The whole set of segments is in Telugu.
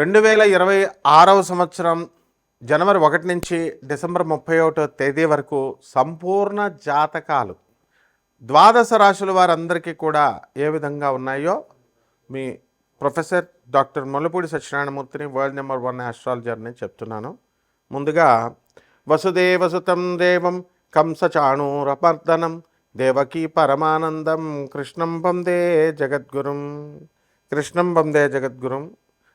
రెండు వేల ఇరవై ఆరవ సంవత్సరం జనవరి ఒకటి నుంచి డిసెంబర్ ముప్పై ఒకటో తేదీ వరకు సంపూర్ణ జాతకాలు. ద్వాదశ రాశుల వారందరికీ కూడా ఏ విధంగా ఉన్నాయో మీ ప్రొఫెసర్ డాక్టర్ ముల్లపూడి సత్యనారాయణమూర్తిని వరల్డ్ నెంబర్ వన్ ఆస్ట్రాలజర్ని చెప్తున్నాను. ముందుగా వసుదేవసుతం దేవం కంసచాణూరమర్దనం దేవకీ పరమానందం కృష్ణం వందే జగద్గురుం కృష్ణం వందే జగద్గురుం.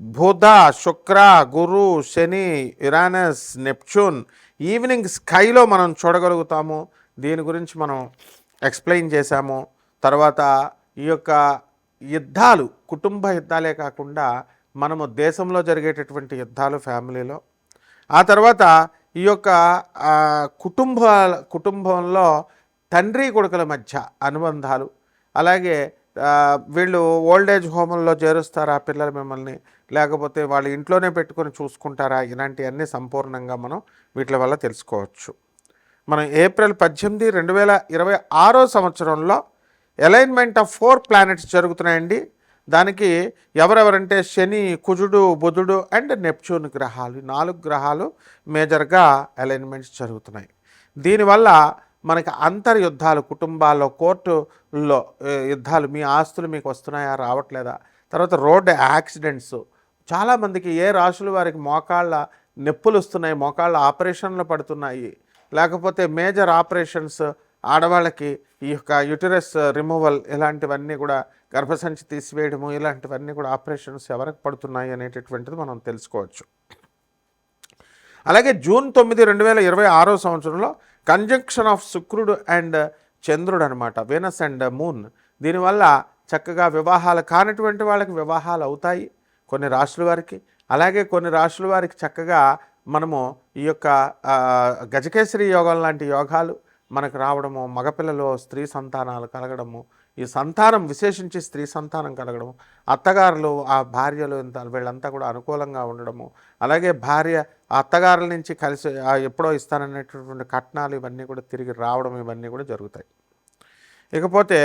బుధ శుక్ర గురు శని ఇరానస్ నెప్చూన్ ఈవినింగ్ స్కైలో మనం చూడగలుగుతాము. దీని గురించి మనం ఎక్స్ప్లెయిన్ చేశాము. తర్వాత ఈ యొక్క యుద్ధాలు కుటుంబ యుద్ధాలే కాకుండా మనము దేశంలో జరిగేటటువంటి యుద్ధాలు ఫ్యామిలీలో. ఆ తర్వాత ఈ యొక్క కుటుంబ కుటుంబంలో తండ్రి కొడుకుల మధ్య అనుబంధాలు. అలాగే వీళ్ళు ఓల్డ్ ఏజ్ హోమంలో చేరుస్తారా పిల్లలు మిమ్మల్ని లేకపోతే వాళ్ళు ఇంట్లోనే పెట్టుకొని చూసుకుంటారా? ఇలాంటివన్నీ సంపూర్ణంగా మనం వీటి వల్ల తెలుసుకోవచ్చు. మనం ఏప్రిల్ పద్దెనిమిది రెండు వేల ఇరవై ఆరో సంవత్సరంలో అలైన్మెంట్ ఆఫ్ ఫోర్ ప్లానెట్స్ జరుగుతున్నాయండి. దానికి ఎవరెవరంటే శని కుజుడు బుధుడు అండ్ నెప్చ్యూన్ గ్రహాలు నాలుగు గ్రహాలు మేజర్గా అలైన్మెంట్స్ జరుగుతున్నాయి. దీనివల్ల మనకి అంతర్యుద్ధాలు కుటుంబాల్లో కోర్టుల్లో యుద్ధాలు మీ ఆస్తులు మీకు వస్తున్నాయా రావట్లేదా? తర్వాత రోడ్ యాక్సిడెంట్స్ చాలామందికి ఏ రాశుల వారికి మోకాళ్ళ నొప్పులు వస్తున్నాయి మోకాళ్ళ ఆపరేషన్లు పడుతున్నాయి లేకపోతే మేజర్ ఆపరేషన్స్ ఆడవాళ్ళకి ఈ యొక్క యుటరస్ రిమూవల్ ఇలాంటివన్నీ కూడా గర్భసంచి తీసివేయడము ఇలాంటివన్నీ కూడా ఆపరేషన్స్ ఎవరికి పడుతున్నాయి అనేటటువంటిది మనం తెలుసుకోవచ్చు. అలాగే జూన్ తొమ్మిది రెండు వేల ఇరవై ఆరో సంవత్సరంలో కంజంక్షన్ ఆఫ్ శుక్రుడు అండ్ చంద్రుడు అనమాట వీనస్ అండ్ మూన్ దీనివల్ల చక్కగా వివాహాలు కానటువంటి వాళ్ళకి వివాహాలు అవుతాయి. కొన్ని రాశుల వారికి అలాగే కొన్ని రాశుల వారికి చక్కగా మనము ఈ యొక్క ఆ, గజకేసరి యోగం లాంటి యోగాలు మనకు రావడము మగపిల్లలు స్త్రీ సంతానాలు కలగడము ఈ సంతానం విశేషించి స్త్రీ సంతానం కలగడం అత్తగారులు ఆ భార్యలు ఇంత వీళ్ళంతా కూడా అనుకూలంగా ఉండడము అలాగే భార్య ఆ అత్తగారుల నుంచి కలిసి ఎప్పుడో ఇస్తాననేటటువంటి కట్నాలు ఇవన్నీ కూడా తిరిగి రావడం ఇవన్నీ కూడా జరుగుతాయి. ఇకపోతే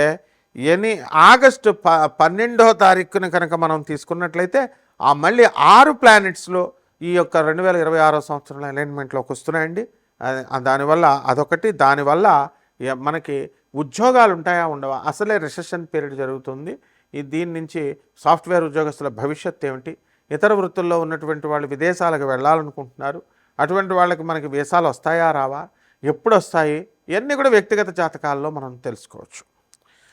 ఎన్ని ఆగస్టు ప పన్నెండో తారీఖున కనుక మనం తీసుకున్నట్లయితే ఆ మళ్ళీ ఆరు ప్లానెట్స్లో ఈ యొక్క రెండు వేల ఇరవై ఆరో సంవత్సరంలో అలైన్మెంట్లోకి వస్తున్నాయండి. దానివల్ల అదొకటి దానివల్ల మనకి ఉద్యోగాలు ఉంటాయా ఉండవా? అసలే రిసెషన్ పీరియడ్ జరుగుతుంది. ఈ దీని నుంచి సాఫ్ట్వేర్ ఉద్యోగస్తుల భవిష్యత్తు ఏమిటి? ఇతర వృత్తుల్లో ఉన్నటువంటి వాళ్ళు విదేశాలకు వెళ్ళాలనుకుంటున్నారు. అటువంటి వాళ్ళకి మనకి వీసాలు వస్తాయా రావా? ఎప్పుడు వస్తాయి ఇవన్నీ కూడా వ్యక్తిగత జాతకాల్లో మనం తెలుసుకోవచ్చు.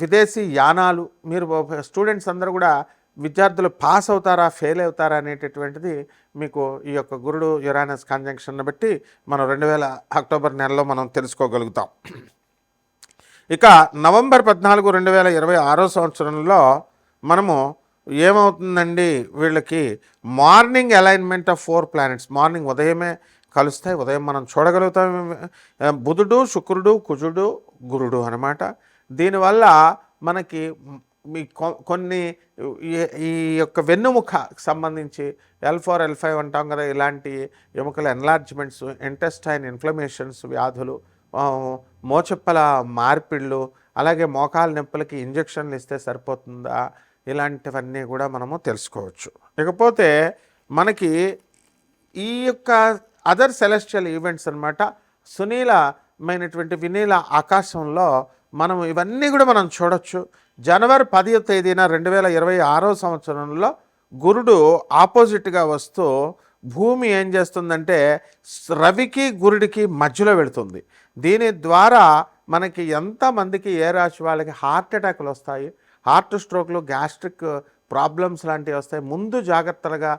విదేశీ యానాలు మీరు స్టూడెంట్స్ అందరూ కూడా విద్యార్థులు పాస్ అవుతారా ఫెయిల్ అవుతారా అనేటటువంటిది మీకు ఈ యొక్క గురుడు యురానస్ కంజంక్షన్ బట్టి మనం రెండు వేల అక్టోబర్ నెలలో మనం తెలుసుకోగలుగుతాం. ఇక నవంబర్ పద్నాలుగు రెండు వేల ఇరవై ఆరో సంవత్సరంలో మనము ఏమవుతుందండి వీళ్ళకి morning alignment of four planets morning ఉదయమే కలుస్తాయి ఉదయం మనం చూడగలుగుతాం. బుధుడు శుక్రుడు కుజుడు గురుడు అనమాట దీనివల్ల మనకి మీ కొ- కొన్ని ఈ- ఈ యొక్క వెన్నుముఖ సంబంధించి ఎల్ ఫోర్ ఎల్ ఫైవ్ అంటాం కదా ఇలాంటి ఎముకల ఎన్లార్జ్మెంట్స్ ఇంటెస్టైన్ ఇన్ఫ్లమేషన్స్ వ్యాధులు మోచెప్పల మార్పిళ్ళు అలాగే మోకాల నొప్పులకి ఇంజక్షన్లు ఇస్తే సరిపోతుందా ఇలాంటివన్నీ కూడా మనము తెలుసుకోవచ్చు. ఇకపోతే మనకి ఈ యొక్క అదర్ సెలెస్టియల్ ఈవెంట్స్ అన్నమాట సునీలమైనటువంటి వినీల ఆకాశంలో మనం ఇవన్నీ కూడా మనం చూడొచ్చు. జనవరి పదివ తేదీన రెండు వేల ఇరవై ఆరో సంవత్సరంలో గురుడు ఆపోజిట్గా వస్తూ భూమి ఏం చేస్తుందంటే రవికి గురుడికి మధ్యలో వెళుతుంది. దీని ద్వారా మనకి ఎంతమందికి ఏ రాశి వాళ్ళకి హార్ట్ అటాక్లు వస్తాయి? హార్ట్ స్ట్రోక్లు గ్యాస్ట్రిక్ ప్రాబ్లమ్స్ లాంటివి వస్తాయి. ముందు జాగ్రత్తలుగా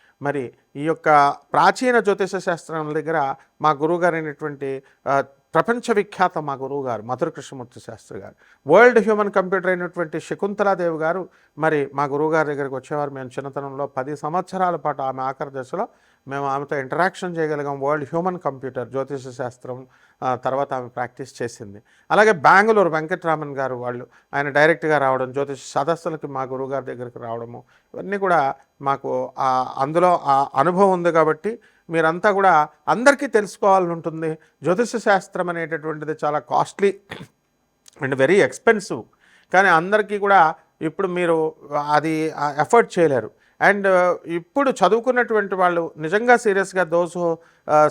మరి ఈ యొక్క ప్రాచీన జ్యోతిష శాస్త్రం దగ్గర మా గురువుగారు అయినటువంటి ప్రపంచ విఖ్యాత మా గురువు గారు మధుర కృష్ణమూర్తి శాస్త్రి గారు. వరల్డ్ హ్యూమన్ కంప్యూటర్ అయినటువంటి శకుంతలాదేవి గారు మరి మా గురువు గారి దగ్గరికి వచ్చేవారు మేము చిన్నతనంలో పది సంవత్సరాల పాటు ఆమె ఆఖరి దశలో మేము ఆమెతో ఇంటరాక్షన్ చేయగలిగాం. వరల్డ్ హ్యూమన్ కంప్యూటర్ జ్యోతిష శాస్త్రం తర్వాత ఆమె ప్రాక్టీస్ చేసింది. అలాగే బెంగళూరు వెంకటరామన్ గారు వాళ్ళు ఆయన డైరెక్ట్గా రావడం జ్యోతిష సదస్సులకి మా గురువుగారి దగ్గరికి రావడము ఇవన్నీ కూడా మాకు అందులో ఆ అనుభవం ఉంది కాబట్టి మీరంతా కూడా అందరికీ తెలుసుకోవాలని ఉంటుంది. జ్యోతిష శాస్త్రం అనేటటువంటిది చాలా కాస్ట్లీ అండ్ వెరీ ఎక్స్పెన్సివ్. కానీ అందరికీ కూడా ఇప్పుడు మీరు అది ఎఫర్ట్ చేయలేరు. అండ్ ఇప్పుడు చదువుకున్నటువంటి వాళ్ళు నిజంగా సీరియస్గా those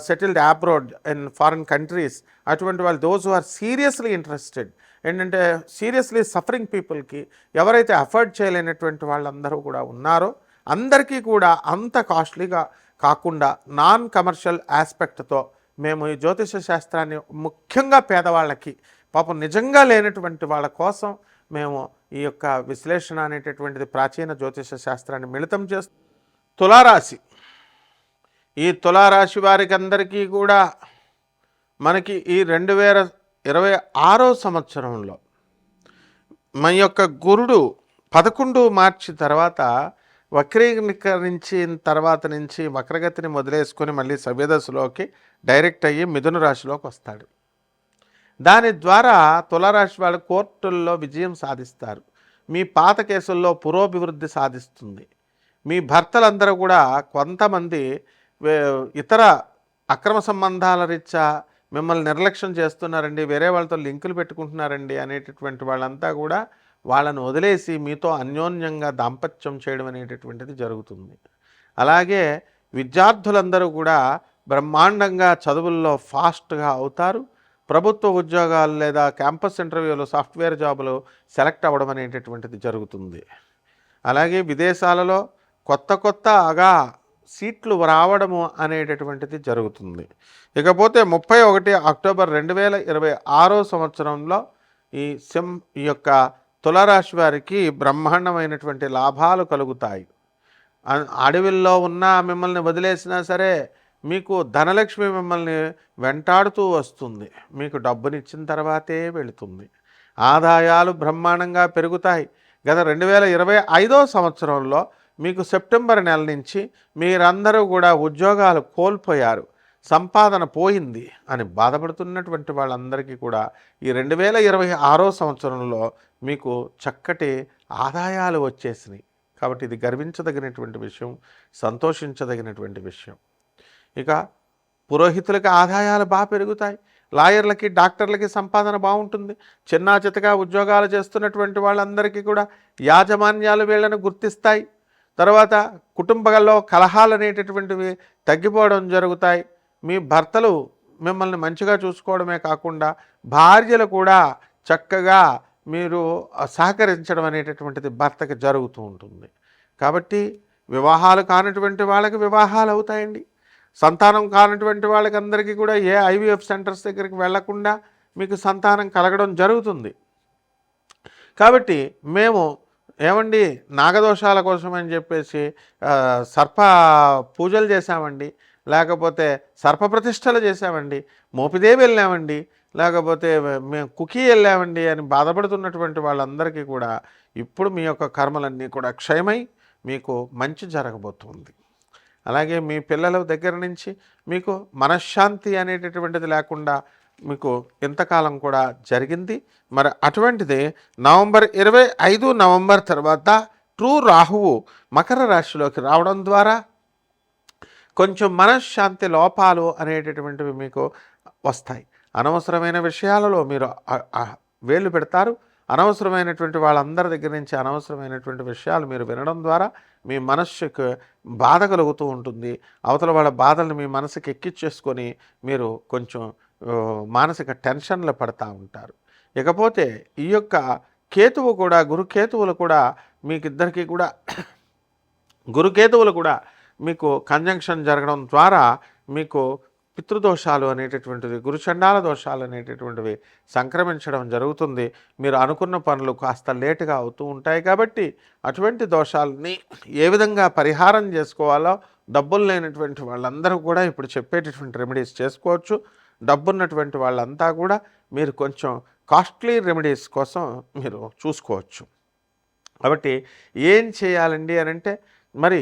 settled abroad in foreign countries అటువంటి వాళ్ళు దోస్ ఆర్ సీరియస్లీ ఇంట్రెస్టెడ్ ఏంటంటే సీరియస్లీ సఫరింగ్ పీపుల్కి ఎవరైతే అఫోర్డ్ చేయలేనటువంటి వాళ్ళందరూ కూడా ఉన్నారో అందరికీ కూడా అంత కాస్ట్లీగా కాకుండా నాన్ కమర్షియల్ ఆస్పెక్ట్తో మేము ఈ జ్యోతిష శాస్త్రాన్ని ముఖ్యంగా పేదవాళ్ళకి పాపం నిజంగా లేనటువంటి వాళ్ళ కోసం మేము ఈ యొక్క విశ్లేషణ అనేటటువంటిది ప్రాచీన జ్యోతిష శాస్త్రాన్ని మిళితం చేస్తూ తులారాశి. ఈ తులారాశి వారికి అందరికీ కూడా మనకి ఈ రెండు వేల ఇరవై ఆరో సంవత్సరంలో మన యొక్క గురుడు పదకొండు మార్చి తర్వాత వక్రీకరించిన తర్వాత నుంచి వక్రగతిని మొదలేసుకొని మళ్ళీ సవ్యదశలోకి డైరెక్ట్ అయ్యి మిథున రాశిలోకి వస్తాడు. దాని ద్వారా తులారాశి వాళ్ళు కోర్టుల్లో విజయం సాధిస్తారు. మీ పాత కేసుల్లో పురోభివృద్ధి సాధిస్తుంది. మీ భర్తలందరూ కూడా కొంతమంది వే- ఇతర అక్రమ సంబంధాల రీత్యా మిమ్మల్ని నిర్లక్ష్యం చేస్తున్నారండి వేరే వాళ్ళతో లింకులు పెట్టుకుంటున్నారండి అనేటటువంటి వాళ్ళంతా కూడా వాళ్ళను వదిలేసి మీతో అన్యోన్యంగా దాంపత్యం చేయడం అనేటటువంటిది జరుగుతుంది. అలాగే విద్యార్థులందరూ కూడా బ్రహ్మాండంగా చదువుల్లో ఫాస్ట్గా అవుతారు. ప్రభుత్వ ఉద్యోగాలు లేదా క్యాంపస్ ఇంటర్వ్యూలు సాఫ్ట్వేర్ జాబులు సెలెక్ట్ అవ్వడం అనేటటువంటిది జరుగుతుంది. అలాగే విదేశాలలో కొత్త కొత్తగా సీట్లు రావడము అనేటటువంటిది జరుగుతుంది. ఇకపోతే ముప్పై ఒకటి అక్టోబర్ రెండు వేల ఇరవై ఆరో సంవత్సరంలో ఈ సిం ఈ యొక్క తులరాశి వారికి బ్రహ్మాండమైనటువంటి లాభాలు కలుగుతాయి. అడవిల్లో ఉన్న మిమ్మల్ని వదిలేసినా సరే మీకు ధనలక్ష్మి మిమ్మల్ని వెంటాడుతూ వస్తుంది. మీకు డబ్బునిచ్చిన తర్వాతే వెళుతుంది. ఆదాయాలు బ్రహ్మాండంగా పెరుగుతాయి. గత రెండు వేల ఇరవై ఐదో సంవత్సరంలో మీకు సెప్టెంబర్ నెల నుంచి మీరందరూ కూడా ఉద్యోగాలు కోల్పోయారు. సంపాదన పోయింది అని బాధపడుతున్నటువంటి వాళ్ళందరికీ కూడా ఈ రెండు వేల ఇరవై ఆరో సంవత్సరంలో మీకు చక్కటి ఆదాయాలు వచ్చేసినాయి. కాబట్టి ఇది గర్వించదగినటువంటి విషయం సంతోషించదగినటువంటి విషయం. ఇక పురోహితులకి ఆదాయాలు బాగా పెరుగుతాయి. లాయర్లకి డాక్టర్లకి సంపాదన బాగుంటుంది. చిన్నా చితగా ఉద్యోగాలు చేస్తున్నటువంటి వాళ్ళందరికీ కూడా యాజమాన్యాలు వీళ్ళని గుర్తిస్తాయి. తర్వాత కుటుంబాల్లో కలహాలు అనేటటువంటివి తగ్గిపోవడం జరుగుతాయి. మీ భర్తలు మిమ్మల్ని మంచిగా చూసుకోవడమే కాకుండా భార్యలు కూడా చక్కగా మీరు సహకరించడం అనేటటువంటిది భర్తకి జరుగుతూ ఉంటుంది. కాబట్టి వివాహాలు కానటువంటి వాళ్ళకి వివాహాలు అవుతాయండి. సంతానం కానటువంటి వాళ్ళకి అందరికీ కూడా ఏ ఐవీఎఫ్ సెంటర్స్ దగ్గరికి వెళ్ళకుండా మీకు సంతానం కలగడం జరుగుతుంది. కాబట్టి మేము ఏమండి నాగదోషాల కోసం అని చెప్పేసి సర్ప పూజలు చేశామండి. లేకపోతే సర్ప ప్రతిష్టలు చేశామండి. మోపిదే వెళ్ళామండి. లేకపోతే మేము కుకీ వెళ్ళామండి అని బాధపడుతున్నటువంటి వాళ్ళందరికీ కూడా ఇప్పుడు మీ యొక్క కర్మలన్నీ కూడా క్షయమై మీకు మంచి జరగబోతుంది. అలాగే మీ పిల్లల దగ్గర నుంచి మీకు మనశ్శాంతి అనేటటువంటిది లేకుండా మీకు ఇంతకాలం కూడా జరిగింది. మరి అటువంటిది నవంబర్ ఇరవై ఐదు నవంబర్ తర్వాత ట్రూ రాహువు మకర రాశిలోకి రావడం ద్వారా కొంచెం మనశ్శాంతి లోపాలు అనేటటువంటివి మీకు వస్తాయి. అనవసరమైన విషయాలలో మీరు వేళ్ళు వేలు పెడతారు. అనవసరమైనటువంటి వాళ్ళందరి దగ్గర నుంచి అనవసరమైనటువంటి విషయాలు మీరు వినడం ద్వారా మీ మనస్సుకు బాధ కలుగుతూ ఉంటుంది. అవతల వాళ్ళ బాధలను మీ మనసుకి ఎక్కిచ్చేసుకొని మీరు కొంచెం మానసిక టెన్షన్లు పడతా ఉంటారు. ఇకపోతే ఈ యొక్క కేతువు కూడా గురుకేతువులు కూడా మీకిద్దరికీ కూడా గురుకేతువులు కూడా మీకు కంజంక్షన్ జరగడం ద్వారా మీకు పితృదోషాలు అనేటటువంటివి గురుచండాల దోషాలు అనేటటువంటివి సంక్రమించడం జరుగుతుంది. మీరు అనుకున్న పనులు కాస్త లేటుగా అవుతూ ఉంటాయి కాబట్టి అటువంటి దోషాలని ఏ విధంగా పరిహారం చేసుకోవాలో డబ్బులు లేనటువంటి వాళ్ళందరూ కూడా ఇప్పుడు చెప్పేటటువంటి రెమెడీస్ చేసుకోవచ్చు. డబ్బున్నటువంటి వాళ్ళంతా కూడా మీరు కొంచెం కాస్ట్లీ రెమెడీస్ కోసం మీరు చూసుకోవచ్చు. కాబట్టి ఏం చేయాలండి అని అంటే మరి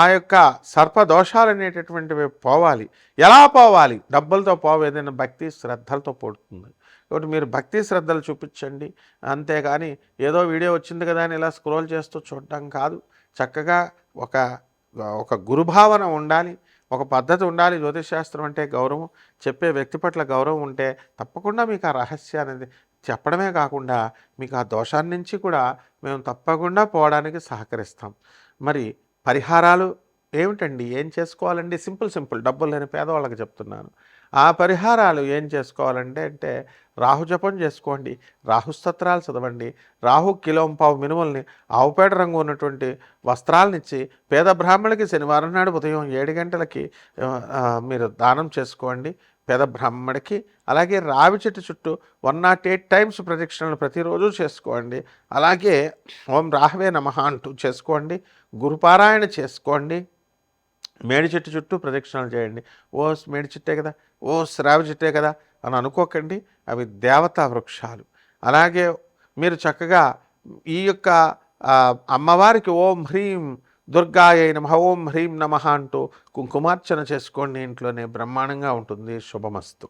ఆ యొక్క సర్పదోషాలు అనేటటువంటివి పోవాలి. ఎలా పోవాలి? డబ్బులతో పోవు ఏదైనా భక్తి శ్రద్ధలతో పోతుంది. కాబట్టి మీరు భక్తి శ్రద్ధలు చూపించండి. అంతేగాని ఏదో వీడియో వచ్చింది కదా అని ఇలా స్క్రోల్ చేస్తూ చూడటం కాదు. చక్కగా ఒక ఒక గురుభావన ఉండాలి. ఒక పద్ధతి ఉండాలి. జ్యోతిషశాస్త్రం అంటే గౌరవం. చెప్పే వ్యక్తి పట్ల గౌరవం ఉంటే తప్పకుండా మీకు ఆ రహస్యాన్ని చెప్పడమే కాకుండా మీకు ఆ దోషాన్నించి కూడా మేము తప్పకుండా పోవడానికి సహకరిస్తాం. మరి పరిహారాలు ఏమిటండి? ఏం చేసుకోవాలండి? Simple simple. డబ్బులు లేని పేదవాళ్ళకి చెప్తున్నాను. ఆ పరిహారాలు ఏం చేసుకోవాలంటే అంటే రాహు జపం చేసుకోండి. రాహుస్తత్రాలు చదవండి. రాహు కిలోం పావు మినుముల్ని ఆవుపేట రంగు ఉన్నటువంటి వస్త్రాలనిచ్చి పేద బ్రాహ్మణులకి శనివారం నాడు ఉదయం ఏడు గంటలకి మీరు దానం చేసుకోండి. పేద బ్రాహ్మడికి అలాగే రావి చెట్టు చుట్టూ వన్ నాట్ ఎయిట్ టైమ్స్ ప్రదక్షిణలు ప్రతిరోజు చేసుకోండి. అలాగే ఓం రాహవే నమ అంటూ చేసుకోండి. గురుపారాయణ చేసుకోండి. మేడి చెట్టు చుట్టూ ప్రదక్షిణలు చేయండి. ఓ మేడి చెట్టే కదా ఓ శ్రావి చెట్టే కదా అని అనుకోకండి. అవి దేవతా వృక్షాలు. అలాగే మీరు చక్కగా ఈ యొక్క అమ్మవారికి ఓం హ్రీం దుర్గాయ నమ ఓం హ్రీం నమ అంటూ కుంకుమార్చన చేసుకోండి ఇంట్లోనే బ్రహ్మాండంగా ఉంటుంది. శుభమస్తు.